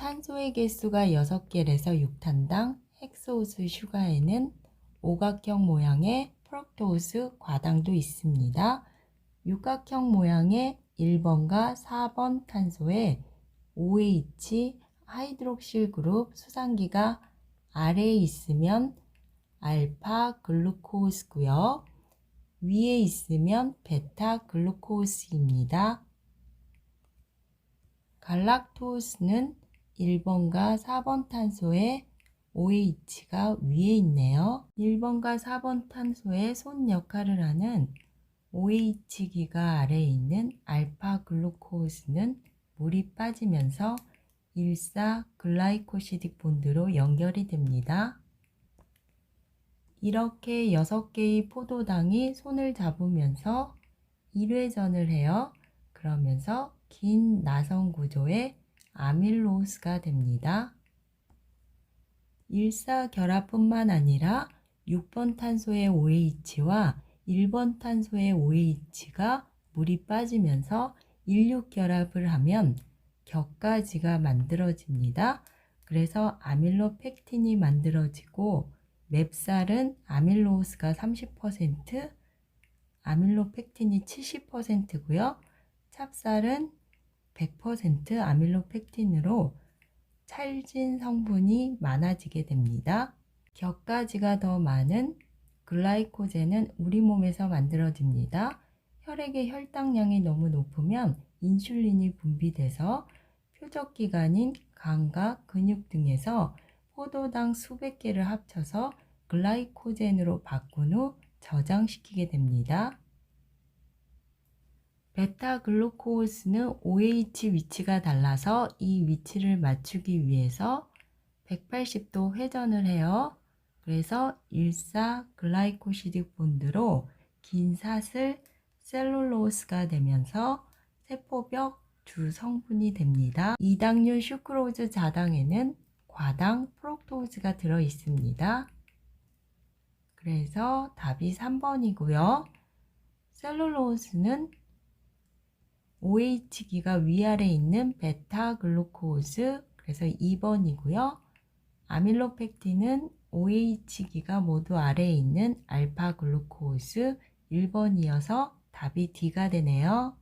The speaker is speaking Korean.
탄소의 개수가 6개에서 6탄당 헥소스 슈가에는 오각형 모양의 프럭토스 과당도 있습니다. 육각형 모양의 1번과 4번 탄소에 OH 하이드록실 그룹 수상기가 아래에 있으면 알파 글루코스고요. 위에 있으면 베타 글루코스입니다. 갈락토스는 1번과 4번 탄소에 OH가 위에 있네요. 1번과 4번 탄소의 손 역할을 하는 OH기가 아래에 있는 알파 글루코스는 물이 빠지면서 1사 글라이코시딕 본드로 연결이 됩니다. 이렇게 6개의 포도당이 손을 잡으면서 1회전을 해요. 그러면서 긴 나선 구조의 아밀로스가 됩니다. 일사결합뿐만 아니라 6번 탄소의 OH와 1번 탄소의 OH가 물이 빠지면서 16결합을 하면 격가지가 만들어집니다. 그래서 아밀로펙틴이 만들어지고 맵살은 아밀로스가 30%, 아밀로펙틴이 70%고요. 찹쌀은 100% 아밀로펙틴으로 찰진 성분이 많아지게 됩니다. 격가지가 더 많은 글라이코젠은 우리 몸에서 만들어집니다. 혈액의 혈당량이 너무 높으면 인슐린이 분비돼서 표적기관인 간과 근육 등에서 포도당 수백 개를 합쳐서 글라이코젠으로 바꾼 후 저장시키게 됩니다. 베타 글루코스는 OH 위치가 달라서 이 위치를 맞추기 위해서 180도 회전을 해요. 그래서 1사 글라이코시딕 본드로 긴 사슬 셀룰로스가 되면서 세포벽 주 성분이 됩니다. 이당류 슈크로즈 자당에는 과당 프록토즈가 들어 있습니다. 그래서 답이 3번이고요. 셀룰로스는 OH기가 위아래 있는 베타 글루코스 그래서 2번이고요. 아밀로펙틴은 OH기가 모두 아래에 있는 알파 글루코스 1번이어서 답이 D가 되네요.